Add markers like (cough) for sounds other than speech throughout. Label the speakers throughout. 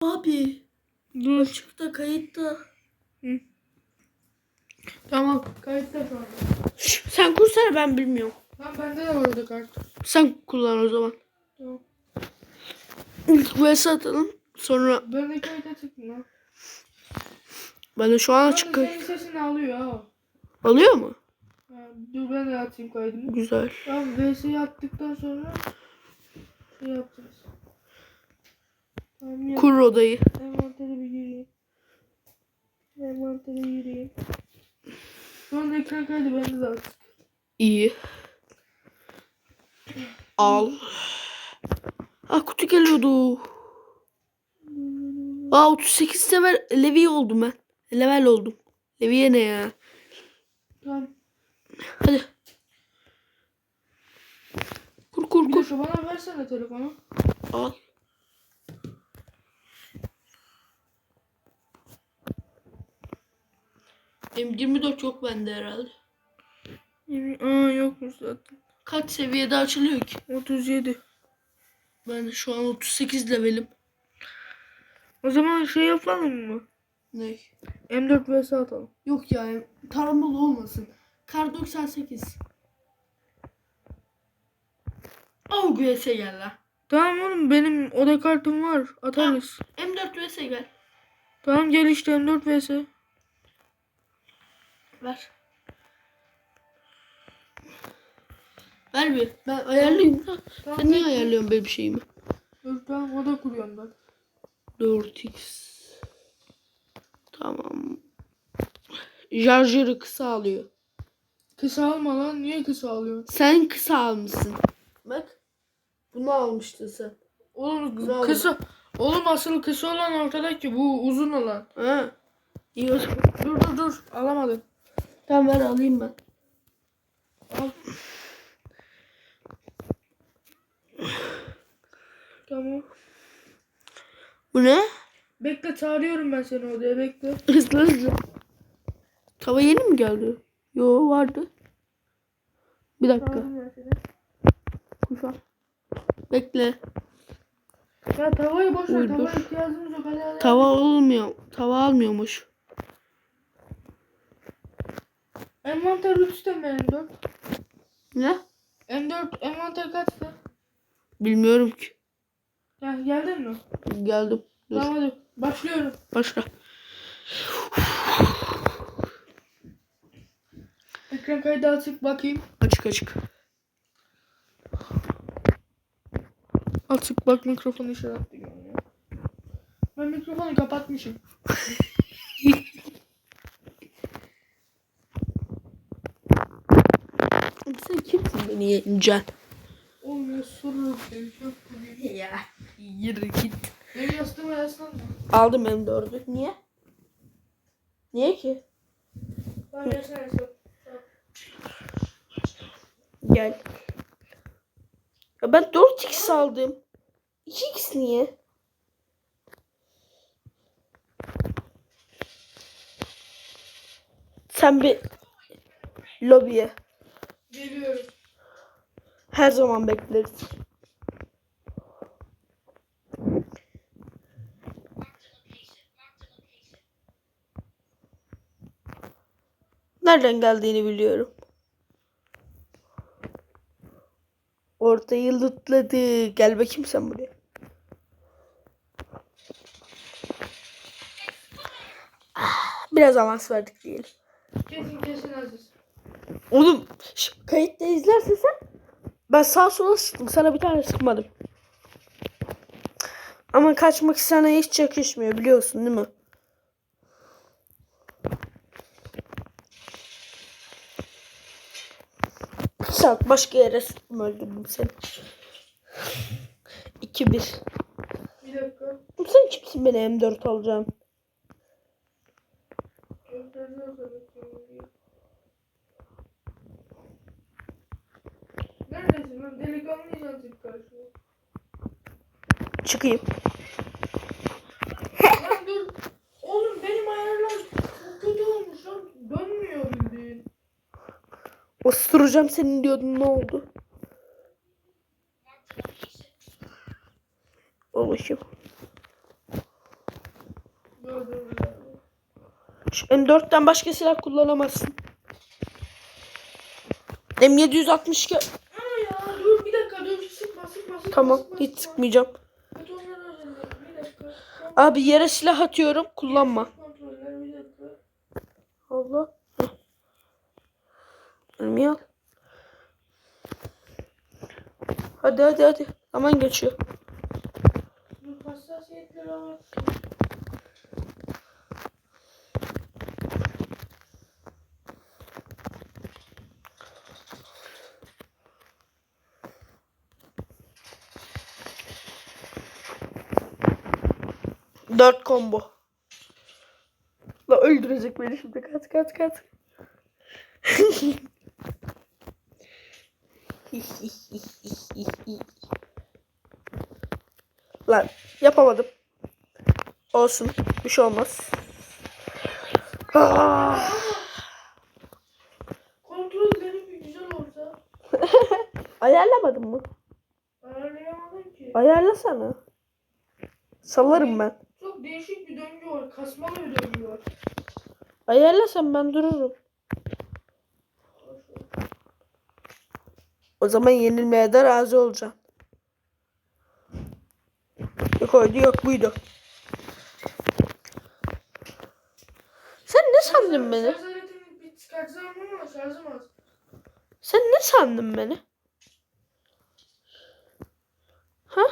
Speaker 1: Abi
Speaker 2: Dur.
Speaker 1: açıkta kayıtta.
Speaker 2: Tamam. Kayıtta şu anda.
Speaker 1: Şş, sen kursana ben bilmiyorum.
Speaker 2: Lan bende de vardı kart.
Speaker 1: Sen kullan o zaman.
Speaker 2: Tamam.
Speaker 1: İlk vs atalım. Sonra
Speaker 2: Ben de kayıta çıktım lan.
Speaker 1: ben de şu an açık
Speaker 2: anda
Speaker 1: kay-
Speaker 2: senin sesini alıyor ha.
Speaker 1: Alıyor mu?
Speaker 2: Ha, Dur ben de atayım kaydımı.
Speaker 1: Güzel.
Speaker 2: Tamam VS'yi attıktan sonra şey yapacağız.
Speaker 1: Kur odayı.
Speaker 2: Envantere bir gireyim. Envantere gireyim. Şu anda ekran kaydı bende de artık.
Speaker 1: İyi. Al. Ah kutu geliyordu. Aa 38 level levi oldum ben. Level oldum. Leviye ne ya?
Speaker 2: Tamam.
Speaker 1: Hadi. Kur kur kur.
Speaker 2: dakika bana versene telefonu.
Speaker 1: Al. M24 yok bende herhalde.
Speaker 2: Aa yokmuş zaten.
Speaker 1: Kaç seviyede açılıyor ki?
Speaker 2: 37.
Speaker 1: Ben şu an 38 levelim.
Speaker 2: O zaman şey yapalım mı?
Speaker 1: Ne?
Speaker 2: M4 vs atalım.
Speaker 1: Yok yani taramalı olmasın. Kar 98. Av vs gel lan.
Speaker 2: Tamam oğlum benim oda kartım var. Atarız.
Speaker 1: M4 vs gel.
Speaker 2: Tamam gel işte M4 vs.
Speaker 1: Ver. Ver bir. Ben ayarlayayım. da.
Speaker 2: Tamam,
Speaker 1: Sen niye
Speaker 2: bekle.
Speaker 1: ayarlıyorsun benim şeyimi?
Speaker 2: Dur tamam oda kuruyorum ben.
Speaker 1: 4x. Tamam. Şarjörü kısa alıyor.
Speaker 2: Kısa alma lan. Niye kısa alıyorsun?
Speaker 1: Sen kısa almışsın. Bak. Bunu almıştın sen.
Speaker 2: Oğlum
Speaker 1: Güzel
Speaker 2: kısa. Oğlum asıl kısa olan ortadaki bu uzun olan.
Speaker 1: Ha. İyi o zaman.
Speaker 2: Dur dur dur. Alamadım.
Speaker 1: Tamam ver alayım ben.
Speaker 2: Al. Tamam.
Speaker 1: Bu ne?
Speaker 2: Bekle çağırıyorum ben seni odaya bekle.
Speaker 1: Hızlı hızlı. Tava yeni mi geldi? Yo vardı. Bir dakika.
Speaker 2: Ben.
Speaker 1: Kuşa. Bekle.
Speaker 2: Ya tavayı boş ver. Tavaya ihtiyacımız yok. Hadi hadi.
Speaker 1: Tava olmuyor. Tava almıyormuş.
Speaker 2: Envanter 3'te mi M4?
Speaker 1: Ne?
Speaker 2: M4 envanter kaçtı?
Speaker 1: Bilmiyorum ki.
Speaker 2: Ya geldin mi?
Speaker 1: Geldim. Dur.
Speaker 2: Tamam hadi. Başlıyorum.
Speaker 1: Başla.
Speaker 2: Ekran kaydı açık bakayım.
Speaker 1: Açık açık.
Speaker 2: Açık bak mikrofonu işaretli görünüyor. Ben mikrofonu kapatmışım. (laughs)
Speaker 1: Sen kimsin beni yeneceksin?
Speaker 2: Oğlum ya soru seni çok komik.
Speaker 1: Ya yürü git.
Speaker 2: Benim yastığıma yaslanma.
Speaker 1: Aldım hem dördü. Niye? Niye ki?
Speaker 2: Ben yaslan yaslan.
Speaker 1: Gel. Ya ben 4x aldım. 2x niye? Sen bir lobiye
Speaker 2: Geliyorum.
Speaker 1: her zaman bekleriz. Nereden geldiğini biliyorum. Ortayı lootladı. Gel bakayım sen buraya. Ah, Biraz avans verdik diyelim.
Speaker 2: Kesin kesin Aziz.
Speaker 1: Oğlum şş, kayıtta izlersen sen ben sağ sola sıktım. Sana bir tane sıkmadım. Ama kaçmak sana hiç yakışmıyor biliyorsun değil mi? Bir saat başka yere sıktım öldürdüm seni. 2-1.
Speaker 2: Bir dakika.
Speaker 1: Sen kimsin beni M4 alacağım?
Speaker 2: Gösteriyor Neredesin lan?
Speaker 1: Çıkayım.
Speaker 2: Lan dur. Oğlum benim ayarlar çok kötü olmuş lan. Dönmüyor bildiğin.
Speaker 1: Osturacağım senin diyordun ne oldu? Oluşum.
Speaker 2: Gördüm bile.
Speaker 1: Şu M4'ten başka silah kullanamazsın. M762
Speaker 2: Ana ya dur bir dakika dur sıkma sıkma sıkma.
Speaker 1: Tamam hiç
Speaker 2: sıkma.
Speaker 1: sıkmayacağım. Abi yere silah atıyorum kullanma. Allah. Al. Hadi hadi hadi. Zaman geçiyor. Dört combo. La öldürecek beni şimdi. Kaç kaç kaç. (laughs) Lan yapamadım. Olsun. Bir şey olmaz. Ah.
Speaker 2: Kontrolleri bir güzel olsa. (laughs)
Speaker 1: Ayarlamadın mı?
Speaker 2: Ayarlayamadım ki.
Speaker 1: Ayarlasana. Sallarım ben.
Speaker 2: Çok değişik bir döngü var. Kasmalı bir döngü var.
Speaker 1: Ayarlasam ben dururum. O zaman yenilmeye de razı olacağım. Yok oydu yok buydu. Sen ne sandın beni?
Speaker 2: Şarj aletini bir çıkartsam ama şarjım az.
Speaker 1: Sen ne sandın beni? Ha?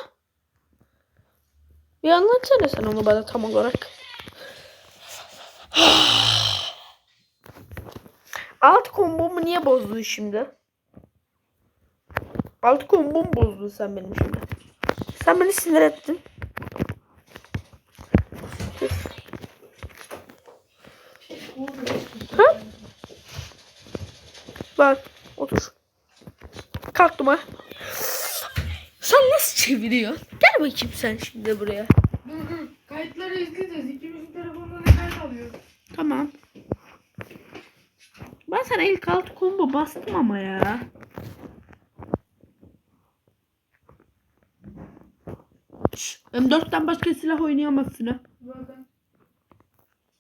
Speaker 1: Bir anlatsana sen onu bana tam olarak. (sighs) Alt kombomu niye bozdun şimdi? Alt kombomu bozdun sen benim şimdi. Sen beni sinir ettin. Ha? Bak otur. Kalktım ha. Sen nasıl çeviriyorsun? Gel bakayım sen şimdi buraya.
Speaker 2: Dur (laughs) dur. Kayıtları izleyeceğiz. İkimizin telefonları kayıt alıyor.
Speaker 1: Tamam. Ben sana ilk altı combo bastım ama ya. Şş, M4'ten başka silah oynayamazsın ha.
Speaker 2: Zaten.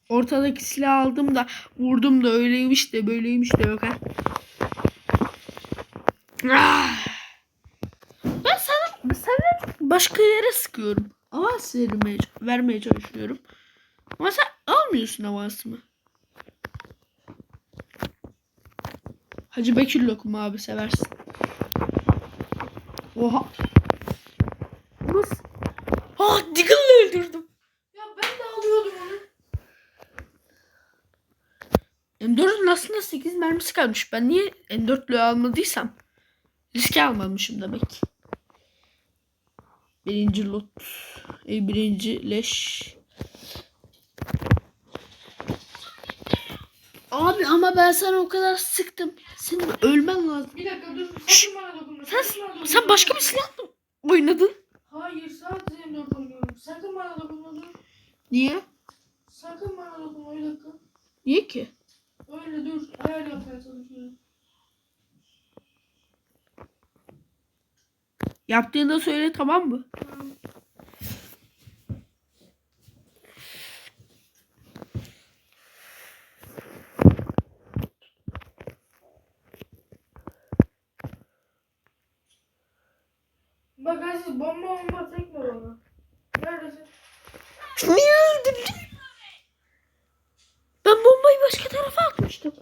Speaker 1: Ortadaki silah aldım da vurdum da öyleymiş de böyleymiş de yok ha. Ah! Ben sana sana başka yere sıkıyorum. Avans vermeye, vermeye çalışıyorum. Ama sen almıyorsun avansımı. Hacı Bekir lokumu abi seversin. Oha. Nasıl? Ah Diggle'la öldürdüm.
Speaker 2: Ya ben de alıyordum onu.
Speaker 1: M4'ün aslında 8 mermisi kalmış. Ben niye M4'lüğü almadıysam riske almamışım demek. Birinci loot. E, birinci leş. Abi ama ben sana o kadar sıktım. Senin ölmen lazım.
Speaker 2: Bir dakika dur.
Speaker 1: Şşş.
Speaker 2: Sakın bana dokunma.
Speaker 1: Sen, sen başka bir silah mı oynadın?
Speaker 2: Hayır sadece M4 oynuyorum. Sakın bana dokunma dur.
Speaker 1: Niye?
Speaker 2: Sakın bana dokunma bir dakika.
Speaker 1: Niye ki?
Speaker 2: Öyle dur. Ayar yapmaya çalışıyorum.
Speaker 1: Yaptığında söyle tamam mı?
Speaker 2: Tamam. Bak Aziz bomba bomba tekme bana. Neredesin?
Speaker 1: Niye öldürdün? Ben bombayı başka tarafa atmıştım.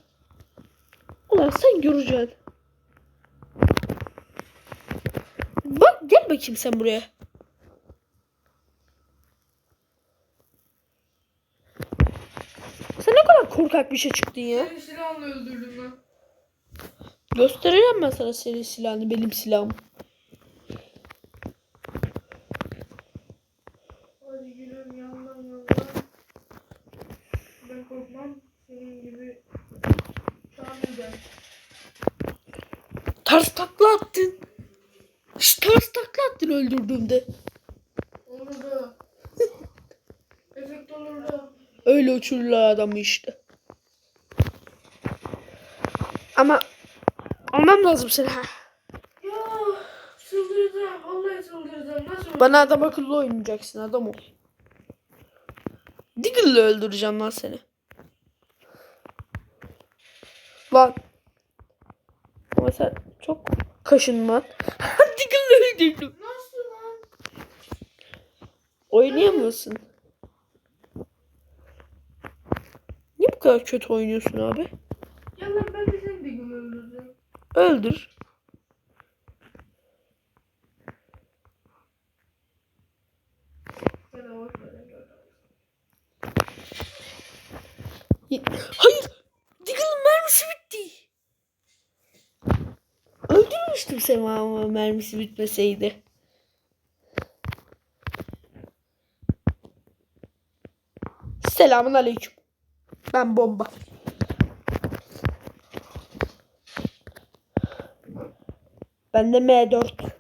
Speaker 1: Ulan sen göreceksin. Bak gel bakayım sen buraya. Sen ne kadar korkak bir şey çıktın ya.
Speaker 2: Seni silahla öldürdüm lan.
Speaker 1: Göstereceğim ben sana senin silahını, benim silahım.
Speaker 2: Hadi gülüm yandan yandan. Ben korkmam. Senin gibi Şahiden.
Speaker 1: Ters takla attın. Şş, ters takla attın öldürdüğümde.
Speaker 2: Onu da. (laughs) Efekt olur da.
Speaker 1: Öyle uçururlar adamı işte. Ama almam lazım seni. ha.
Speaker 2: Ya çıldıracağım. Vallahi çıldıracağım. Nasıl?
Speaker 1: Bana adam akıllı oynayacaksın adam ol. Diggle'la öldüreceğim lan seni. Lan. Ama sen çok kaşınma. (laughs) Öldürdüm.
Speaker 2: Nasıl lan?
Speaker 1: Oynayamıyorsun. Niye bu kadar kötü oynuyorsun abi?
Speaker 2: Ya lan ben de seni Diggle öldüreceğim.
Speaker 1: Öldür.
Speaker 2: Ben de boş ver.
Speaker 1: Y- Hayır. Diggle'ın mermisi bitti. Seni ama mermisi bitmeseydi. Selamun aleyküm. Ben bomba. Ben de M4.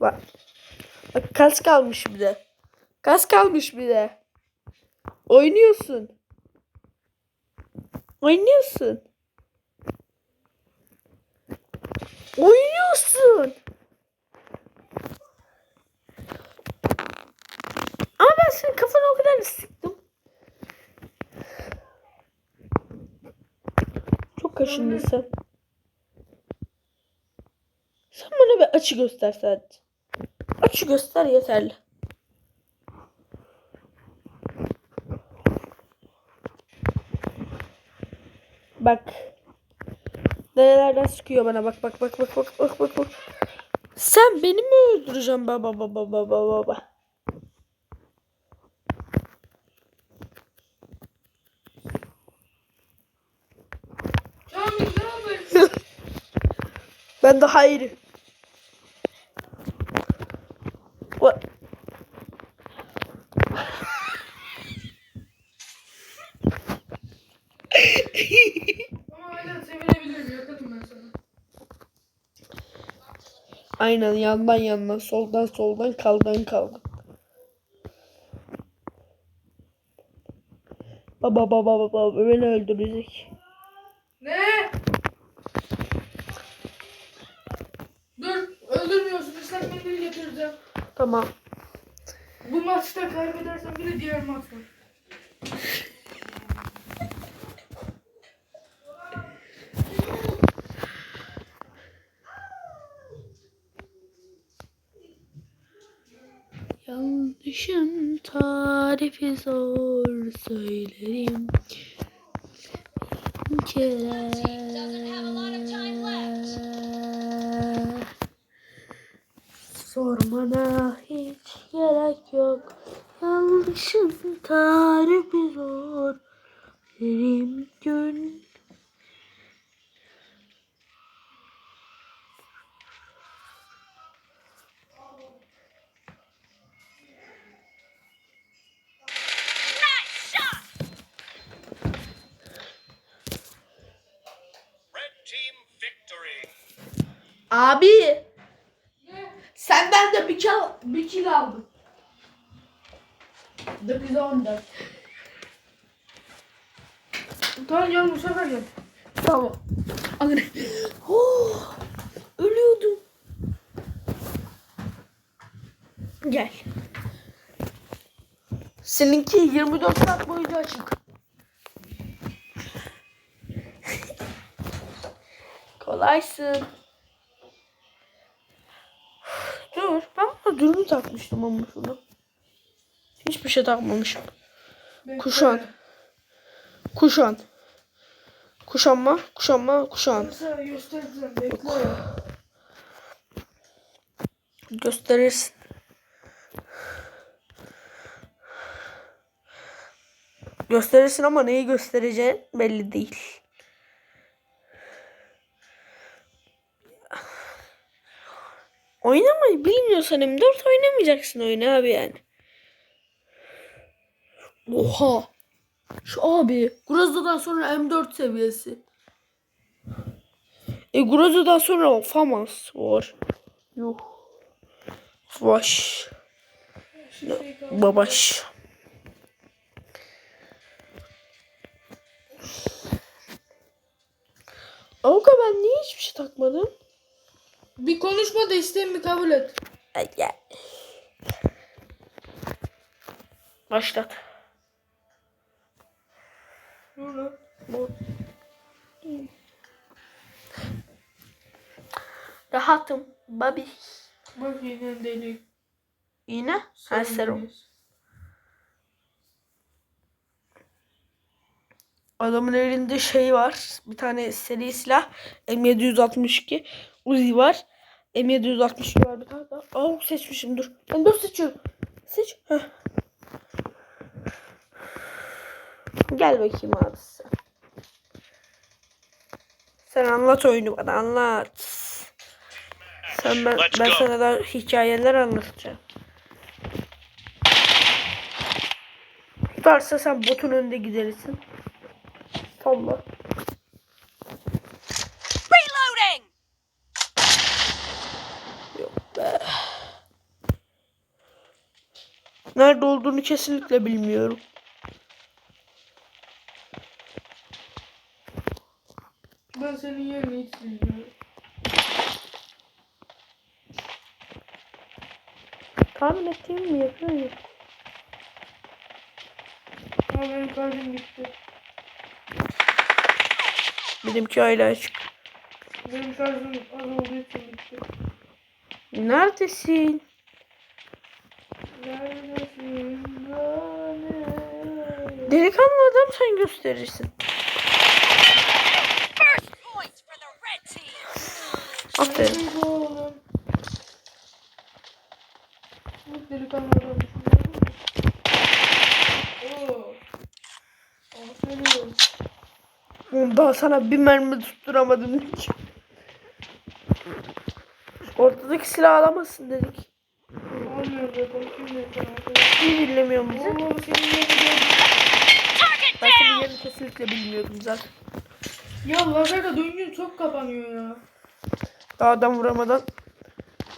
Speaker 1: Bak. Bak kas kalmış bir de. Kas kalmış bir de. Oynuyorsun. Oynuyorsun. Oynuyorsun. Ama ben senin kafana o kadar sıktım. Çok kaşındın sen. Sen bana bir açı göster sadece. Açı göster yeterli. Bak. Nerelerden sıkıyor bana bak bak bak bak bak bak bak bak. Sen beni mi öldüreceksin baba baba baba baba? Ben de hayır. What?
Speaker 2: Ama hala sevilebilirim. Yakınım ben sana.
Speaker 1: Aynen yandan yandan soldan soldan kaldan kaldan. Baba baba baba beni öldürecek.
Speaker 2: Ne? Dur. Öldürmüyorsun. İslam mendili getireceğim.
Speaker 1: Tamam.
Speaker 2: Bu maçta kaybedersen bile diğer maç
Speaker 1: Yanlışın tarifi zor söylerim. Kere. Sormana hiç gerek yok. Yanlışın tarifi zor. Derim gün. Abi
Speaker 2: Ne?
Speaker 1: senden de bir kill, bir kill aldım.
Speaker 2: 9'a 14. Tamam gel bu sefer gel.
Speaker 1: Tamam. Anne. Oh, ölüyordum. Gel. Seninki 24 saat boyunca açık. (laughs) Kolaysın. Dur. Ben buna dürbün takmıştım ama şunu. Hiçbir şey takmamışım. Kuşan. Kuşan. Kuşanma, kuşanma, kuşan. Gösterirsin. Gösterirsin ama neyi göstereceğin belli değil. Oynamayı bilmiyorsan M4 oynamayacaksın oyunu abi yani. Oha. Şu abi Groza'dan sonra M4 seviyesi. E Groza'dan sonra FAMAS var. Yuh. Vaş. Babaş. Avuka ben niye hiçbir şey takmadım?
Speaker 2: Bir konuşma da isteğimi kabul et.
Speaker 1: Ya. Başlat.
Speaker 2: Lan.
Speaker 1: Bu. Rahatım. Babi.
Speaker 2: Bak yine delik.
Speaker 1: İğne? Ha serum. Adamın elinde şey var. Bir tane seri silah. M762. Uzi var. M762 var bir tane daha. Aa seçmişim dur. Ben dur seçiyorum. Seç. Heh. Gel bakayım abi sen. Sen anlat oyunu bana anlat. Sen ben,
Speaker 3: Let's
Speaker 1: ben
Speaker 3: go.
Speaker 1: sana da hikayeler anlatacağım. Tutarsa sen botun önünde gidersin. Salla.
Speaker 4: Reloading!
Speaker 1: Yok be. Nerede olduğunu kesinlikle bilmiyorum.
Speaker 2: Ben senin yerini hiç bilmiyorum.
Speaker 1: Tahmin ettiğim mi yapıyor ya?
Speaker 2: Ama benim kalbim gitti.
Speaker 1: Benimki hala açık.
Speaker 2: Benim şarjım az olduğu için gitti.
Speaker 1: Neredesin? Delikanlı adam sen gösterirsin. Aferin.
Speaker 2: Delikanlı adam.
Speaker 1: Daha sana bir mermi tutturamadım hiç. Ortadaki silah alamazsın dedik.
Speaker 2: Olmuyor zaten. Kim ne sana?
Speaker 1: Niye dinlemiyor bizi?
Speaker 2: Oğlum gördüm.
Speaker 4: Target
Speaker 1: Ben senin yerini kesinlikle bilmiyordum zaten.
Speaker 2: Ya lazerle döngün çok kapanıyor ya.
Speaker 1: Daha adam vuramadan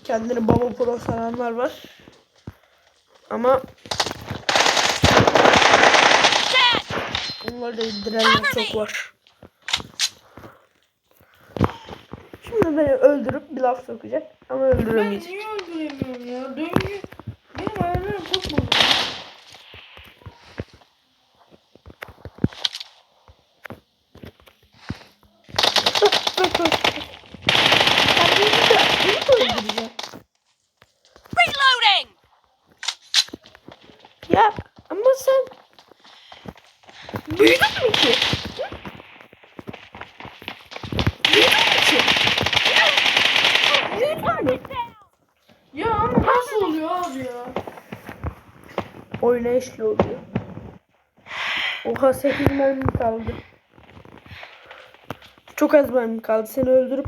Speaker 1: kendini baba pro sananlar var. Ama
Speaker 4: Dead!
Speaker 1: onları da indirenler çok var. Şimdi beni öldürüp bir laf sokacak ama
Speaker 2: Ben
Speaker 1: öldüremeyecek.
Speaker 2: niye öldüremiyorum ya? Döngü. Benim ayarlarım çok bozuldu.
Speaker 1: Ben! Ya ama sen büyüdün mü ki? Hı? Büyüdün mü ki? Büyüdün mü?
Speaker 2: Ya ama nasıl oluyor abi ya?
Speaker 1: Oynayışlı oluyor. Oha 8 mermi kaldı. Çok az mermi kaldı. Seni öldürüp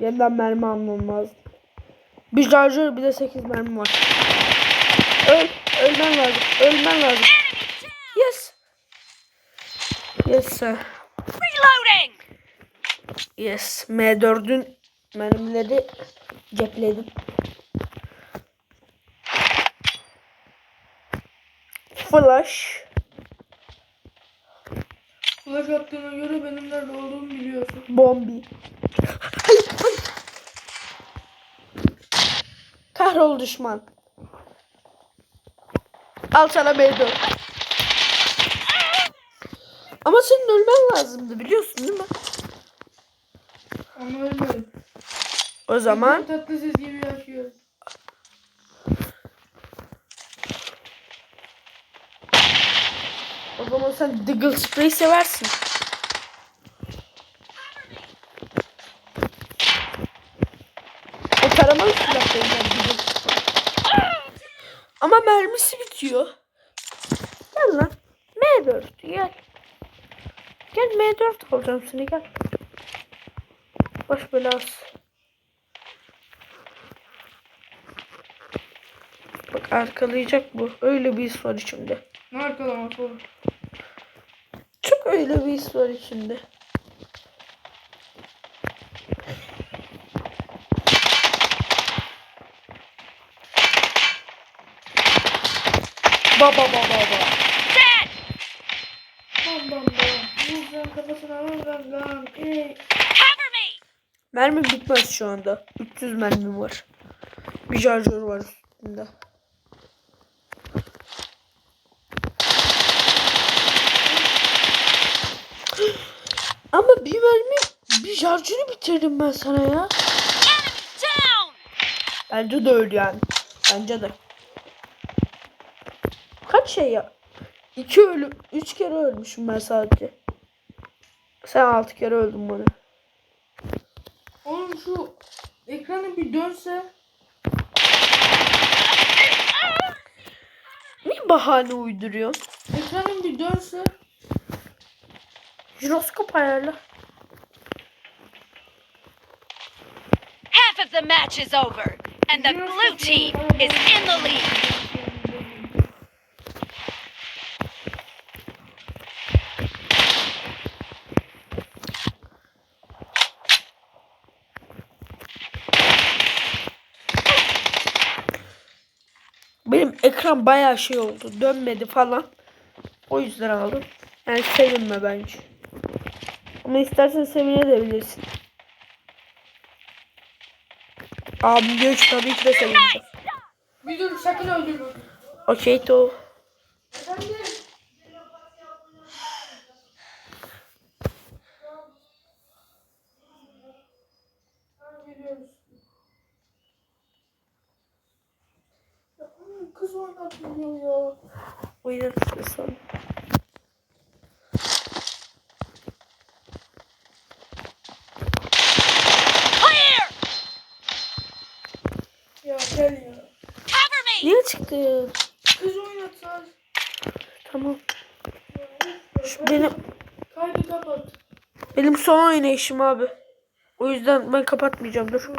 Speaker 1: yeniden mermi almam lazım. Bir şarjör bir de 8 mermi var. Öl. Ölmen lazım. Ölmen lazım. Yes. Yes sir.
Speaker 4: Reloading!
Speaker 1: Yes. M4'ün mermileri cepledim. Flash.
Speaker 2: Flash attığına göre benim nerede olduğumu biliyorsun.
Speaker 1: Bombi. Kahrol düşman. Al sana M4. Ama senin ölmen lazımdı biliyorsun değil mi?
Speaker 2: Ama ölmedim.
Speaker 1: O zaman
Speaker 2: Tatlı ses gibi yaşıyorum.
Speaker 1: O zaman sen Diggle Spray seversin. O taramalı silah Diggle. Ama mermisi bitiyor. Gel lan. M4 gel. Gel M4 alacağım seni gel. Baş belası. Bak arkalayacak bu. Öyle bir his var içimde.
Speaker 2: Ne arkalaması oğlum?
Speaker 1: Öyle bir his var içimde. Baba baba baba.
Speaker 4: Dead!
Speaker 2: Bam bam bam. Vuracağım kafasına vuracağım.
Speaker 4: Cover me!
Speaker 1: Mermi bitmez şu anda. 300 mermim var. Bir şarjör var üstünde. Şarjını bitirdim ben sana ya. Bence de öyle yani. Bence de. Kaç şey ya? İki ölü, üç kere ölmüşüm ben sadece. Sen altı kere öldün bana.
Speaker 2: Oğlum şu ekranı bir dönse.
Speaker 1: Niye bahane uyduruyorsun?
Speaker 2: Ekranın bir dönse.
Speaker 1: Jiroskop ayarla.
Speaker 4: Half of the match is over, and the blue team is in the lead.
Speaker 1: Benim ekran bayağı şey oldu. Dönmedi falan. O yüzden aldım. Yani sevinme bence. Ama istersen sevinebilirsin. Diyor ki tabii ki de sevineceğim.
Speaker 2: Bir dur sakın öldürme.
Speaker 1: Okey to.
Speaker 2: Efendim? Kız oynatmıyor ya.
Speaker 1: Oynatırsa sonra.
Speaker 4: Clear!
Speaker 2: Ya gel ya.
Speaker 1: Çıktı?
Speaker 2: Kız oynatsa.
Speaker 1: Tamam. Şu benim
Speaker 2: Kaydı kapat.
Speaker 1: benim son oynayışım abi. O yüzden ben kapatmayacağım dur.